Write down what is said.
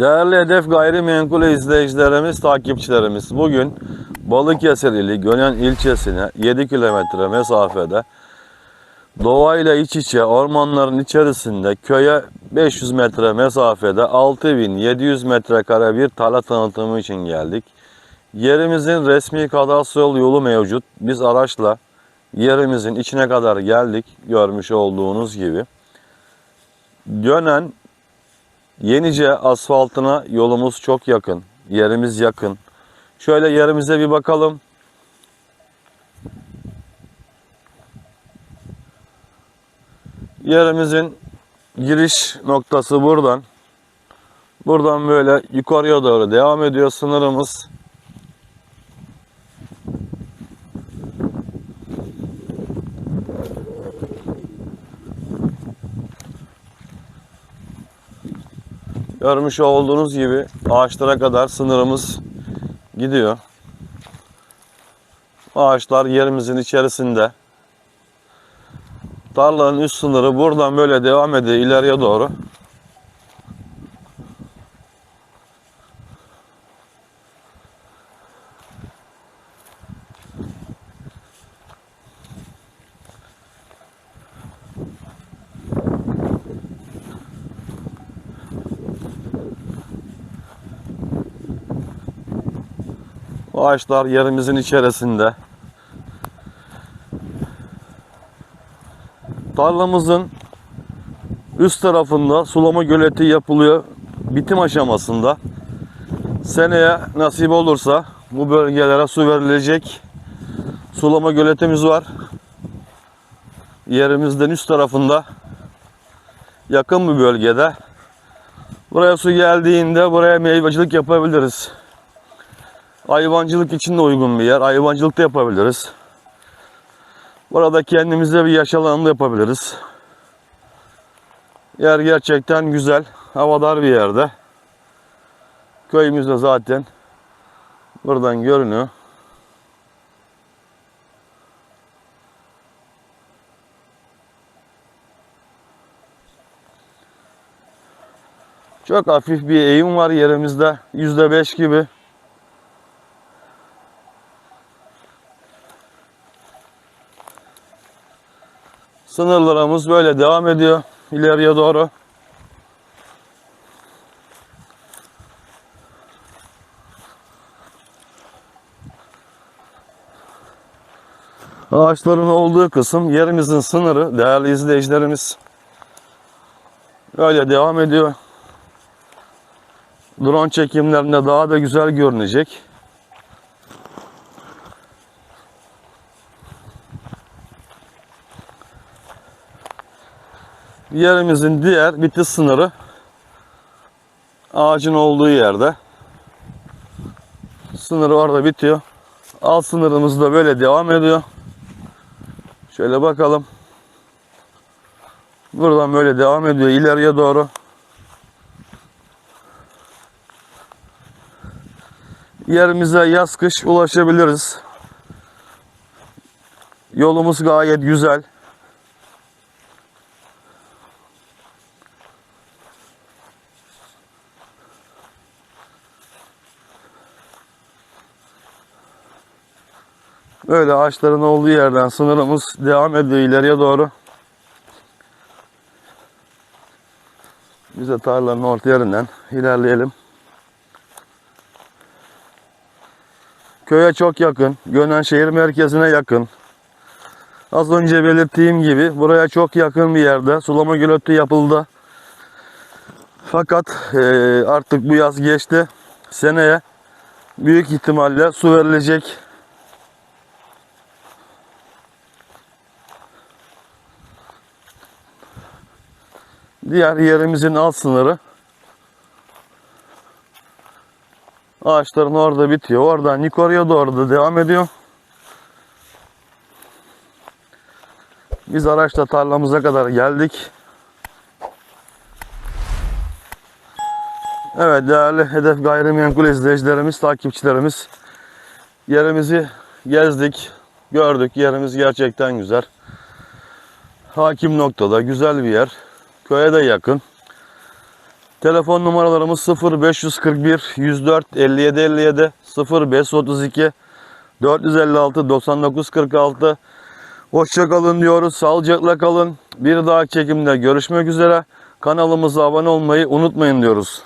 Değerli Hedef Gayrimenkul izleyicilerimiz, takipçilerimiz bugün Balıkesir ili Gönen ilçesine 7 kilometre mesafede doğayla iç içe ormanların içerisinde köye 500 metre mesafede 6700 metrekare bir tarla tanıtımı için geldik. Yerimizin resmi kadastro yolu mevcut. Biz araçla yerimizin içine kadar geldik görmüş olduğunuz gibi. Gönen Yenice asfaltına yolumuz çok yakın. Yerimiz yakın. Şöyle yerimize bir bakalım. Yerimizin giriş noktası buradan. Buradan böyle yukarıya doğru devam ediyor sınırımız. Görmüş olduğunuz gibi ağaçlara kadar sınırımız gidiyor. Ağaçlar yerimizin içerisinde. Tarlanın üst sınırı buradan böyle devam ediyor ileriye doğru. Ağaçlar yerimizin içerisinde. Tarlamızın üst tarafında sulama göleti yapılıyor. Bitim aşamasında. Seneye nasip olursa bu bölgelere su verilecek. Sulama göletimiz var. Yerimizden üst tarafında yakın bir bölgede. Buraya su geldiğinde buraya meyvecilik yapabiliriz. Hayvancılık için de uygun bir yer. Hayvancılık da yapabiliriz. Burada kendimize bir yaşam alanı da yapabiliriz. Yer gerçekten güzel. Havadar bir yerde. Köyümüz de zaten buradan görünüyor. Çok hafif bir eğim var yerimizde. %5 gibi. Sınırlarımız böyle devam ediyor ileriye doğru. Ağaçların olduğu kısım yerimizin sınırı değerli izleyicilerimiz. Böyle devam ediyor. Drone çekimlerinde daha da güzel görünecek. Yerimizin diğer bitiş sınırı ağacın olduğu yerde. Sınırı orada bitiyor. Alt sınırımız da böyle devam ediyor. Şöyle bakalım. Buradan böyle devam ediyor ileriye doğru. Yerimize yaz kış ulaşabiliriz. Yolumuz gayet güzel. Böyle ağaçların olduğu yerden sınırımız devam ediyor ileriye doğru. Biz de tarlanın orta yerinden ilerleyelim. Köye çok yakın. Gönen şehir merkezine yakın. Az önce belirttiğim gibi buraya çok yakın bir yerde sulama göleti yapıldı. Fakat eee, artık bu yaz geçti. Seneye büyük ihtimalle su verilecek. Diğer yerimizin alt sınırı ağaçların orada bitiyor. Oradan yukarıya doğru da devam ediyor. Biz araçla tarlamıza kadar geldik. Evet değerli Hedef Gayrimenkul izleyicilerimiz, takipçilerimiz yerimizi gezdik, gördük. Yerimiz gerçekten güzel. Hakim noktada, güzel bir yer. Köye de yakın. Telefon numaralarımız 0541 104 57 57 0532 456 99 46 Hoşça kalın diyoruz. Sağlıcakla kalın. Bir dahaki çekimde görüşmek üzere. Kanalımıza abone olmayı unutmayın diyoruz.